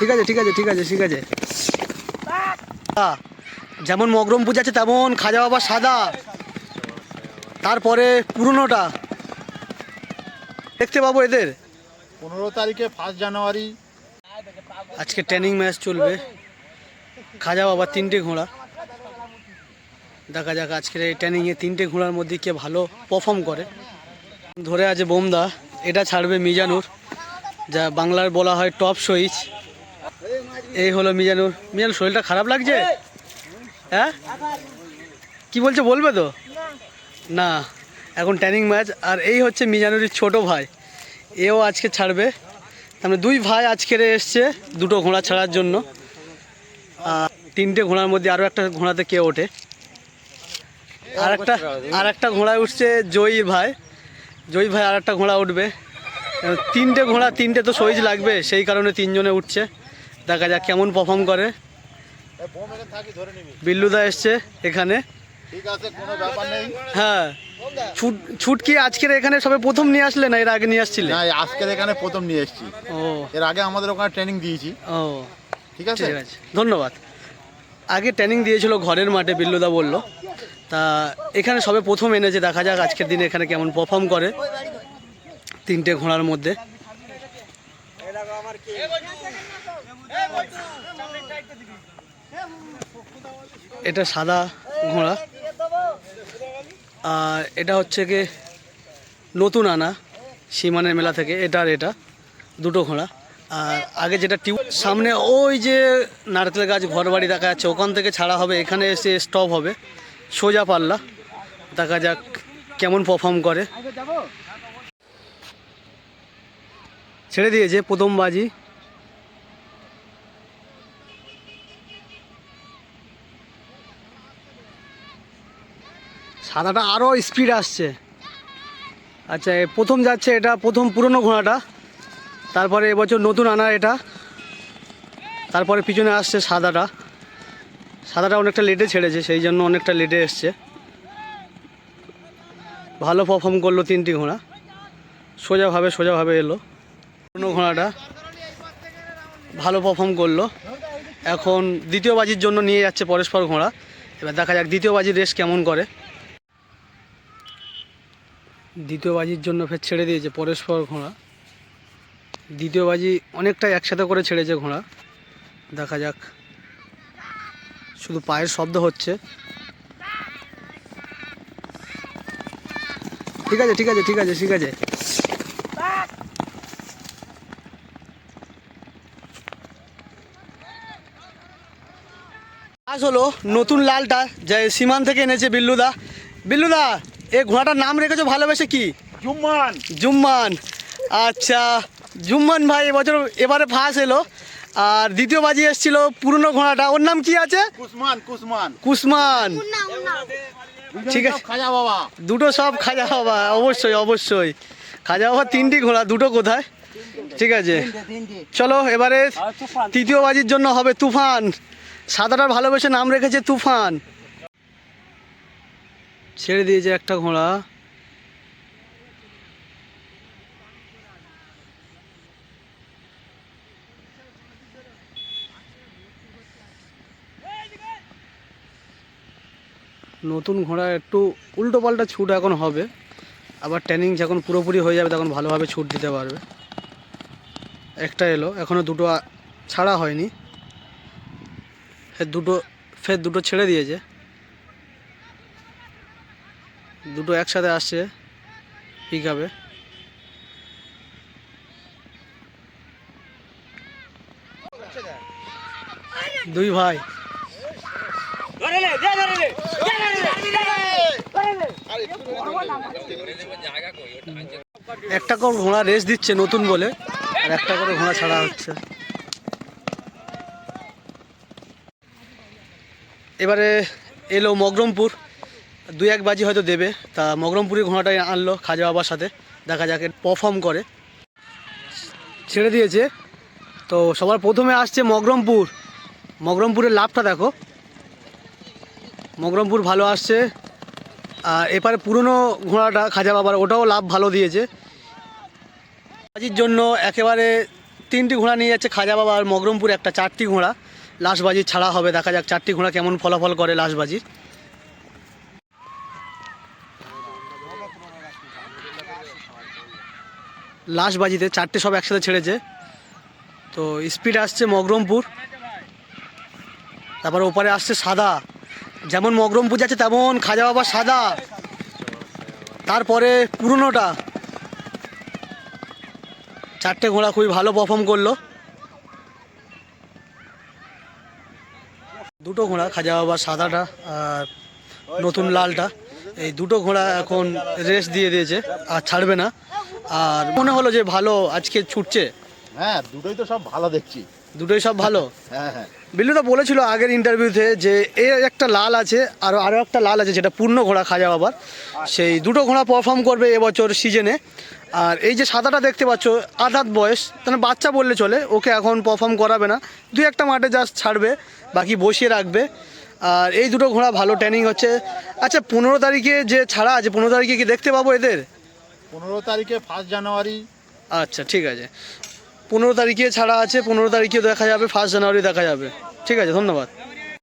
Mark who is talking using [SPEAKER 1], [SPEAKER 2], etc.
[SPEAKER 1] ঠিক আছে ঠিক আছে ঠিক আছে ঠিক আছে। যেমন মগরম পূজা আছে তেমন খাজা বাবা সাদা। তারপরে পুরনোটা। দেখতে পাবো এদের।
[SPEAKER 2] পনেরো তারিখে ফার্স্ট জানুয়ারি
[SPEAKER 1] আজকে ট্রেনিং ম্যাচ চলবে। খাজা বাবা তিনটে ঘোড়া। দেখা যাক আজকের এই ট্রেনিংয়ে তিনটে ঘোড়ার মধ্যে কে ভালো পারফর্ম করে। ধরে আছে বোমদা। এটা ছাড়বে মিজানুর। যা বাংলার বলা হয় টপ সুইচ এই হলো মিজানুর। মিজানুর, শরীরটা খারাপ লাগছে? হ্যাঁ? কি বলছে, বলবে তো? না। এখন ট্যানিং ম্যাচ আর এই হচ্ছে মিজানুরির ছোট ভাই। এও আজকে ছাড়বে। তারপরে দুই ভাই আজকের এসছে দুটো ঘোড়া ছাড়ার জন্য। আর তিনটে ঘোড়ার মধ্যে আরও একটা ঘোড়াতে কে ওঠে? আর একটা আর একটা ঘোড়ায় উঠছে জয়ীর ভাই। জয়ী ভাই আর একটা ঘোড়া উঠবে। তিনটে ঘোড়া, তিনটে তো সইজ লাগবে, সেই কারণে তিনজনে উঠছে। দেখা যাক কেমন পারফর্ম করে।
[SPEAKER 2] বোম এনে থাকি ধরে নিবি।
[SPEAKER 1] বিল্লুদা এসছে এখানে।
[SPEAKER 2] ঠিক আছে কোনো ব্যাপার নেই।
[SPEAKER 1] হ্যাঁ। ছুট ছুটকি আজকের এখানে সবে প্রথম নিয়ে আসলে না এর আগে নিয়ে আসছিলে?
[SPEAKER 2] না আজকের এখানে প্রথম নিয়ে এসেছি।
[SPEAKER 1] ও।
[SPEAKER 2] এর আগে আমাদের ওখানে ট্রেনিং দিয়েছি।
[SPEAKER 1] ও।
[SPEAKER 2] ঠিক আছে?
[SPEAKER 1] ঠিক আছে। ধন্যবাদ। আগে ট্রেনিং দিয়েছিল ঘরের মাঠে বিল্লুদা বলল। তা এখানে সবে প্রথম এনেছে দেখা যাক আজকের দিনে এখানে কেমন পারফর্ম করে। তিনটে ঘোড়ার মধ্যে। এটা সাদা ঘোড়া। আর এটা হচ্ছে কি নতুন আনা, সীমানের মেলা থেকে। এটা আর এটা, দুটো ঘোড়া। আর আগে যেটা টিউ, সামনে ওই যে নারকেল গাছ ঘর বাড়ি দেখা যাচ্ছে, ওখান থেকে ছাড়া হবে, এখানে এসে স্টপ হবে। সোজা পাল্লা, দেখা যাক কেমন পারফর্ম করে। ছেড়ে দিয়েছে প্রথম বাজি। সাদাটা আরও স্পিড আসছে। আচ্ছা প্রথম যাচ্ছে এটা, প্রথম পুরনো ঘোড়াটা। তারপরে এবছর নতুন আনা এটা। তারপরে পিছনে আসছে সাদাটা। সাদাটা অনেকটা লেটে ছেড়েছে, সেই জন্য অনেকটা লেটে এসছে। ভালো পারফর্ম করল তিনটি ঘোড়া। সোজাভাবে সোজাভাবে এলো। পুরনো ঘোড়াটা ভালো পারফর্ম করল। এখন দ্বিতীয় বাজির জন্য নিয়ে যাচ্ছে পরস্পর ঘোড়া। এবার দেখা যাক দ্বিতীয় বাজির রেস কেমন করে। দ্বিতীয় বাজির জন্য ফের ছেড়ে দিয়েছে পরস্পর ঘোড়া। দ্বিতীয় বাজি অনেকটা একসাথে করে ছেড়েছে ঘোড়া। দেখা যাক। শুধু পায়ের শব্দ হচ্ছে। ঠিক আছে ঠিক আছে ঠিক আছে ঠিক আছে। আজ হলো নতুন লালটা, যে সীমান থেকে এনেছে বিল্লুদা। বিল্লুদা! এ ঘোড়াটার নাম রেখেছো ভালোবেসে কি?
[SPEAKER 2] জুম্মান।
[SPEAKER 1] জুম্মান। আচ্ছা জুম্মান ভাই এবছর এবারে ফার্স্ট এলো। আর দ্বিতীয় বাজি এসেছিল পুরনো ঘোড়াটা। ওর নাম কি আছে?
[SPEAKER 2] কুসমান কুসমান।
[SPEAKER 1] কুসমান। ঠিক আছে।
[SPEAKER 2] খাজা বাবা।
[SPEAKER 1] দুটো সব খাজা বাবা অবশ্যই অবশ্যই। খাজা বাবা তিনটি ঘোড়া দুটো কোথায়? ঠিক আছে। চলো এবারে তৃতীয় বাজির জন্য হবে তুফান। সাদাটার ভালোবেসে নাম রেখেছে তুফান। ছেড়ে দিয়েছে একটা ঘোড়া। নতুন ঘোড়া একটু উল্টো পাল্টা ছুট এখন হবে। আবার ট্রেনিং যখন পুরোপুরি হয়ে যাবে তখন ভালোভাবে ছুট দিতে পারবে। একটা এলো এখনও দুটো ছাড়া হয়নি। ফের দুটো ফের দুটো ছেড়ে দিয়েছে। দুটো একসাথে আসছে পিক আপে দুই ভাই। একটা করে ঘোড়া রেস দিচ্ছে নতুন বলে, আর একটা করে ঘোড়া ছাড়া হচ্ছে। এবারে এলো মগরমপুর। দুই এক বাজি হয়তো দেবে। তা মগরমপুরি ঘোড়াটাই আনলো খাজা বাবার সাথে। দেখা যাকে পারফর্ম করে। ছেড়ে দিয়েছে। তো সবার প্রথমে আসছে মগরমপুর। মগরমপুরের লাভটা দেখো। মগরমপুর ভালো আসছে। আর এপারে পুরনো ঘোড়াটা খাজা বাবার, ওটাও লাভ ভালো দিয়েছে। বাজির জন্য একেবারে তিনটি ঘোড়া নিয়ে যাচ্ছে খাজা বাবা আর মগরমপুর। একটা চারটি ঘোড়া। লাশবাজি ছাড়া হবে। দেখা যাক চারটি ঘোড়া কেমন ফলাফল করে লাশবাজির লাশবাজিতে চারটে সব একসাথে ছেড়েছে। তো স্পিড আসছে মগরমপুর। তারপর ওপারে আসছে সাদা। যেমন মগরমপুর যাচ্ছে তেমন খাজা বাবা সাদা। তারপরে পুরনোটা। চারটে ঘোড়া খুবই ভালো পারফর্ম করল। দুটো ঘোড়া, খাজা বাবা সাদাটা আর নতুন লালটা। এই দুটো ঘোড়া এখন রেস্ট দিয়ে দিয়েছে, আর ছাড়বে না। আর মনে হলো যে ভালো আজকে ছুটছে।
[SPEAKER 2] হ্যাঁ দুটোই তো সব ভালো দেখছি।
[SPEAKER 1] দুটোই সব ভালো?
[SPEAKER 2] হ্যাঁ হ্যাঁ।
[SPEAKER 1] বিল্লু তো বলেছিল আগের ইন্টারভিউতে যে এর একটা লাল আছে আর আরও একটা লাল আছে যেটা পূর্ণ ঘোড়া খাজা বাবার। সেই দুটো ঘোড়া পারফর্ম করবে এবছর সিজনে আর এই যে সাদাটা দেখতে পাচ্ছ আধাত বয়স মানে বাচ্চা বললে চলে ওকে এখন পারফর্ম করাবে না। দুই একটা মাঠে জাস্ট ছাড়বে বাকি বসিয়ে রাখবে। আর এই দুটো ঘোড়া ভালো ট্রেনিং হচ্ছে। আচ্ছা পনেরো তারিখে যে ছাড়া আছে পনেরো তারিখে কি দেখতে পাবো এদের?
[SPEAKER 2] পনেরো তারিখে ফার্স্ট জানুয়ারি
[SPEAKER 1] আচ্ছা ঠিক আছে। পনেরো তারিখে ছাড়া আছে, পনেরো তারিখে দেখা যাবে ফার্স্ট জানুয়ারি দেখা যাবে। ঠিক আছে, ধন্যবাদ।